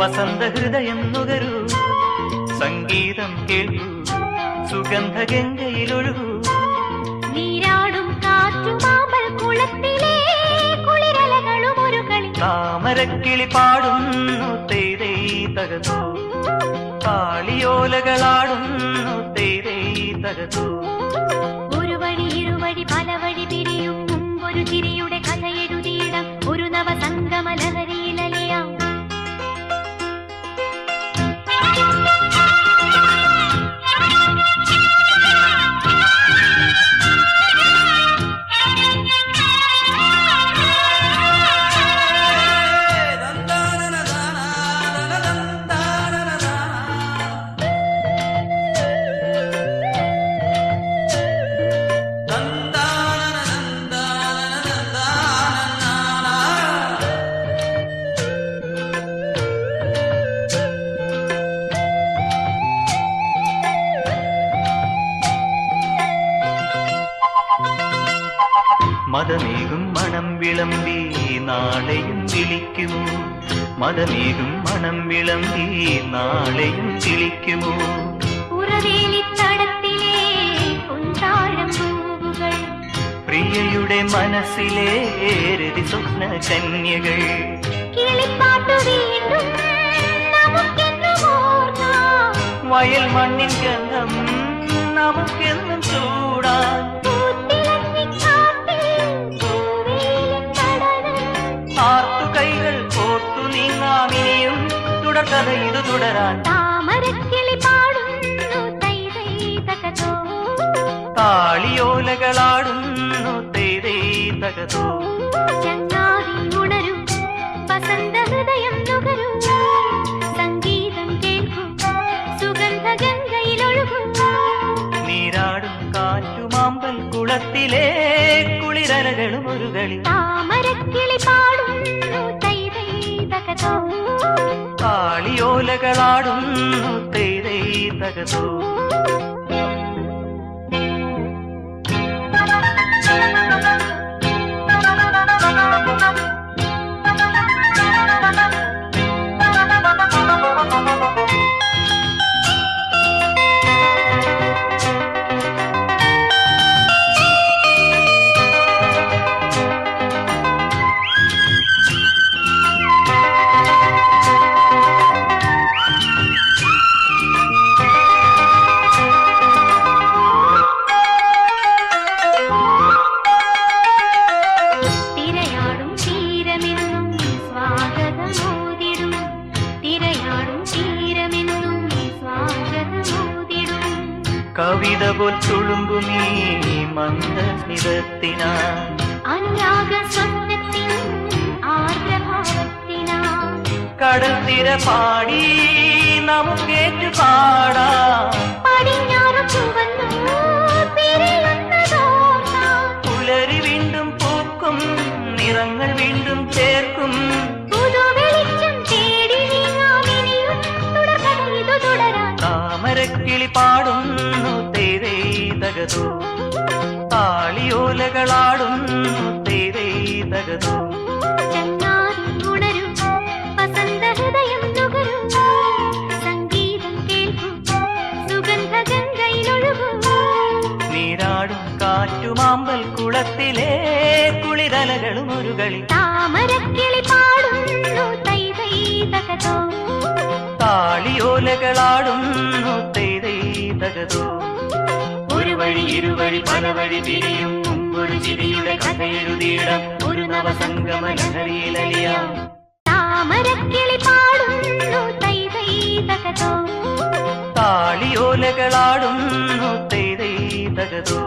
വസന്ത ഹൃദയം നുകരൂ. സംഗീതം കേൾക്കൂ. സുഗന്ധഗംഗയിലൊഴുകൂ. നീരാടും കാറ്റുമാമ്പൽ കുളത്തിലെ കുളിരലകളും ഒരു കളി താമരക്കിളി പാടുന്നു തേരേ തകതൂ താളിയോലകളാടുന്നു തേരേ തകതൂ മതമേകും മണം വിളമ്പി നാളെയും വിളിക്കുമോ മതമേകും മണം വിളമ്പി നാളെയും വിളിക്കുമോ പ്രിയയുടെ മനസ്സിലെ രതി സ്വപ്ന കന്യകൾ. വയൽ മണ്ണിൻ ഗന്ധം നമുക്കെന്നും ചൂടാൻ തുടർക്കഥ ഇതു തുടരാൻ താമരക്കിളി പാടുന്നു തൈ തൈ തകതോ താളിയോലകളാടുന്നു തകതോ ചങ്ങാതി ഉണരൂ വസന്ത ഹൃദയം നുകരൂ. സംഗീതം കേൾക്കൂ സുഗന്ധ ഗംഗയിലൊഴുകൂ നീരാടും കാറ്റുമാമ്പൽ കുളത്തിലെ കുളിരലകളും ഒരു കളി. താമരക്കിളി താളിയോലകളാടുന്നു തേരേ തകതോ കവിത പോൽ തുളുമ്പുമീ മന്ദസ്മിതത്തിനാ അനുരാഗ സ്വപ്നത്തിൻ ആർദ്രഭാവത്തിനാ കടൽ തിര പാടി നമുക്കേറ്റു പാടാം തകതോ താളിയോലകളാടും തേരേ തകതോ നീരാടും കാറ്റുമാമ്പൽ കുളത്തിലെ കുളിരലകളും ഒരു കളി. താമരക്കിളി പാടുന്നു തൈ തൈ തകതോ താളിയോലകളാടുന്നു വഴി ഇരുവഴി പല വഴി തിരിയും. മുമ്പൊരു ചിരിയുടെ കഥ എഴുതിയിടം. ഒരു നവസംഗമ ലഹരിയിലലിയാം താമരക്കിളി പാടുന്നു തൈ തൈ തകതോ. താളിയോലകളാടുന്നു തേരേ തകതോ.